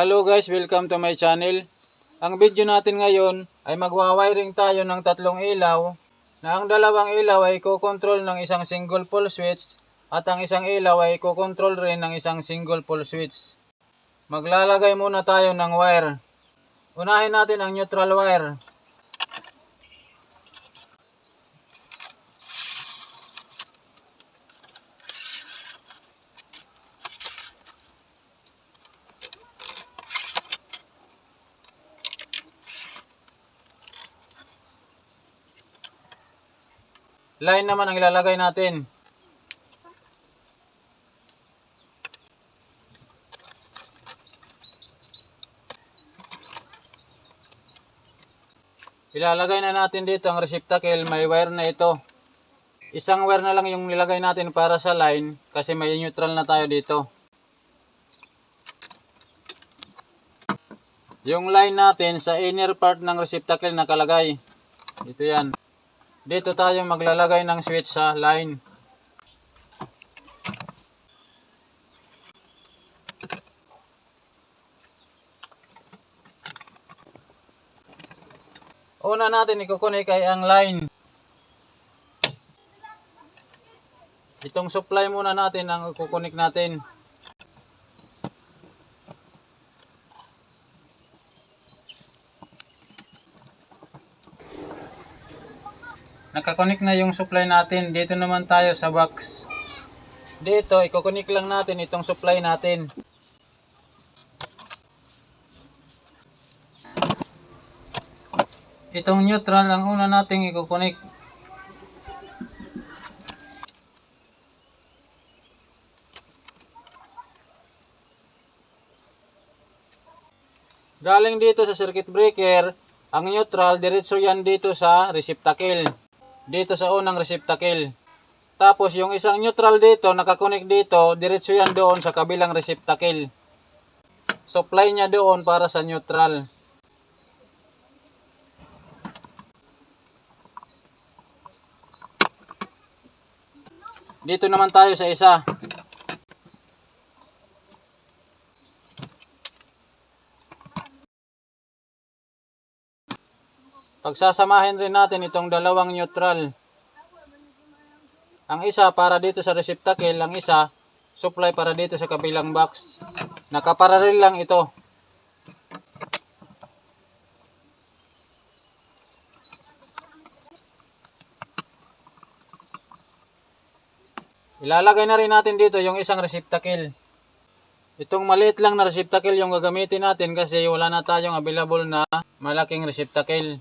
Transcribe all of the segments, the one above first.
Hello guys, welcome to my channel. Ang video natin ngayon ay magwa-wiring tayo ng tatlong ilaw na ang dalawang ilaw ay kokontrol ng isang single pole switch at ang isang ilaw ay kokontrol rin ng isang single pole switch. Maglalagay muna tayo ng wire. Unahin natin ang neutral wire. Line naman ang ilalagay natin. Ilalagay na natin dito ang receptacle, may wire na ito. Isang wire na lang yung nilagay natin para sa line kasi may neutral na tayo dito. Yung line natin sa inner part ng receptacle nakalagay. Dito yan. Dito tayo maglalagay ng switch sa line. Una natin ikukunik ay ang line. Itong supply muna natin ang ikukunik natin. Nakakonik na yung supply natin. Dito naman tayo sa box. Dito, ikukunik lang natin itong supply natin. Itong neutral ang una nating ikukunik. Galing dito sa circuit breaker, ang neutral diretso yan dito sa receptacle. Dito sa unang receptacle. Tapos yung isang neutral dito, nakakonek dito, diretso yan doon sa kabilang receptacle. Supply niya doon para sa neutral. Dito naman tayo sa isa. Pagsasamahin rin natin itong dalawang neutral. Ang isa para dito sa receptacle, ang isa supply para dito sa kabilang box. Nakaparallel lang ito. Ilalagay na rin natin dito yung isang receptacle. Itong maliit lang na receptacle yung gagamitin natin kasi wala na tayong available na malaking receptacle.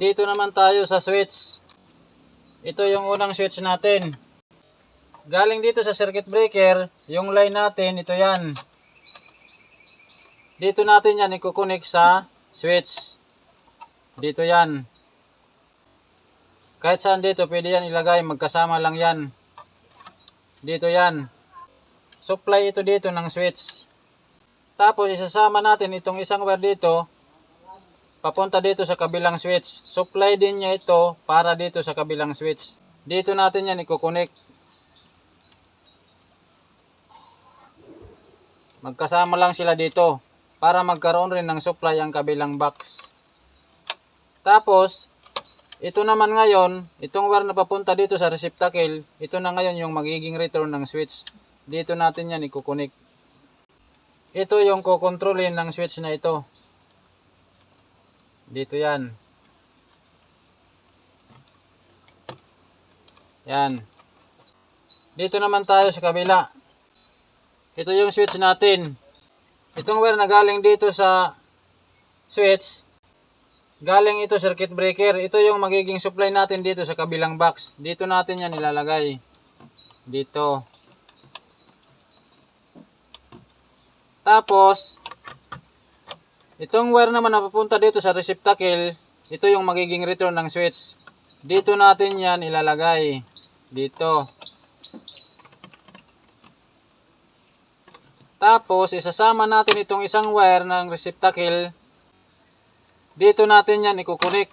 Dito naman tayo sa switch. Ito yung unang switch natin. Galing dito sa circuit breaker, yung line natin, ito yan. Dito natin yan ikukunik sa switch. Dito yan. Kahit saan dito, pwede yan ilagay. Magkasama lang yan. Dito yan. Supply ito dito ng switch. Tapos isasama natin itong isang wire dito. Papunta dito sa kabilang switch. Supply din niya ito para dito sa kabilang switch. Dito natin yan ikukunik. Magkasama lang sila dito para magkaroon rin ng supply ang kabilang box. Tapos, ito naman ngayon, itong wire na papunta dito sa receptacle, ito na ngayon yung magiging return ng switch. Dito natin yan ikukunik. Ito yung kukontrolin ng switch na ito. Dito yan. Yan. Dito naman tayo sa kabila. Ito yung switch natin. Itong wire na galing dito sa switch, galing ito circuit breaker. Ito yung magiging supply natin dito sa kabilang box. Dito natin yan ilalagay. Dito. Tapos, itong wire naman na papunta dito sa receptacle, ito yung magiging return ng switch. Dito natin yan ilalagay. Dito. Tapos, isasama natin itong isang wire ng receptacle. Dito natin yan ikukunik.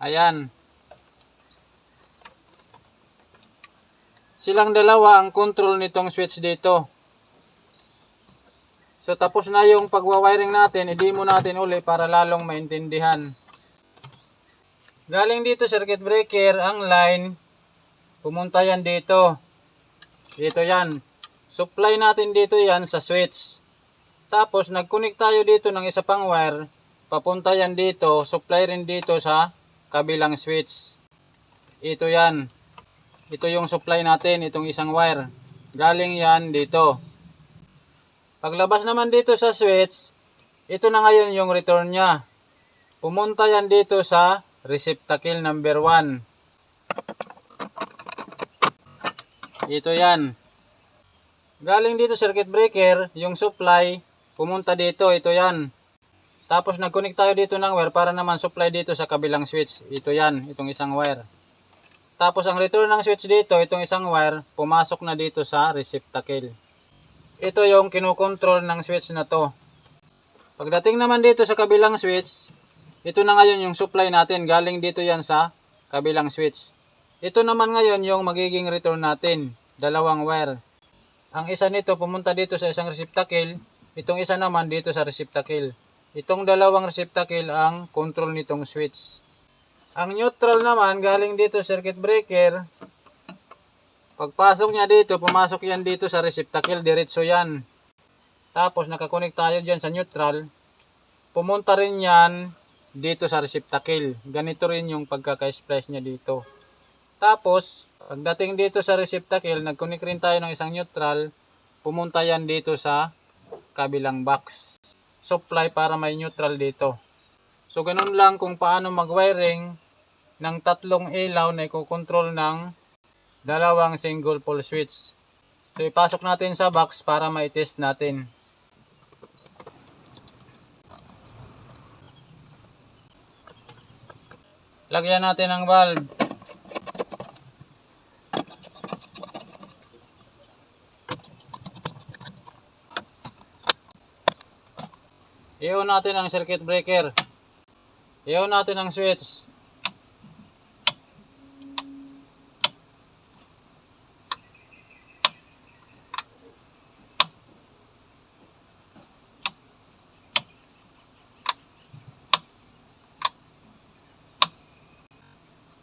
Ayan. Silang dalawa ang control nitong switch dito. So tapos na yung pagwa-wiring natin, i-demo natin uli para lalong maintindihan. Galing dito circuit breaker ang line, pumunta yan dito. Dito yan. Supply natin dito yan sa switch. Tapos nag-connect tayo dito ng isa pang wire, papunta yan dito, supply rin dito sa kabilang switch. Ito yan. Ito yung supply natin, itong isang wire. Galing yan dito. Paglabas naman dito sa switch, ito na ngayon yung return niya. Pumunta yan dito sa receptacle number 1. Ito yan. Galing dito circuit breaker, yung supply, pumunta dito, ito yan. Tapos nag-connect tayo dito ng wire para naman supply dito sa kabilang switch. Ito yan, itong isang wire. Tapos ang return ng switch dito, itong isang wire, pumasok na dito sa receptacle. Ito yung kinukontrol ng switch na to. Pagdating naman dito sa kabilang switch, ito na ngayon yung supply natin. Galing dito yan sa kabilang switch. Ito naman ngayon yung magiging return natin. Dalawang wire. Ang isa nito pumunta dito sa isang receptacle. Itong isa naman dito sa receptacle. Itong dalawang receptacle ang control nitong switch. Ang neutral naman galing dito circuit breaker. Pagpasok niya dito, pumasok yan dito sa receptacle, diretso yan. Tapos nakakonect tayo dyan sa neutral. Pumunta rin yan dito sa receptacle. Ganito rin yung pagkaka-splice niya dito. Tapos, pagdating dito sa receptacle, nag-connect rin tayo ng isang neutral. Pumunta yan dito sa kabilang box. Supply para may neutral dito. So, ganun lang kung paano mag-wiring ng tatlong ilaw na ikokontrol ng dalawang single pole switch. So ipasok natin sa box para ma-test natin. Lagyan natin ang valve. Iyon natin ang circuit breaker. Iyon natin ang switch.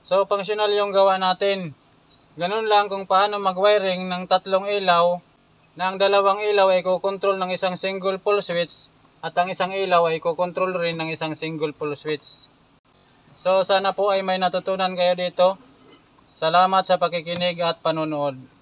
So, functional yung gawa natin. Ganun lang kung paano mag-wiring ng tatlong ilaw na ang dalawang ilaw ay kukontrol ng isang single pole switch at ang isang ilaw ay kukontrol rin ng isang single pole switch. So, sana po ay may natutunan kayo dito. Salamat sa pakikinig at panonood.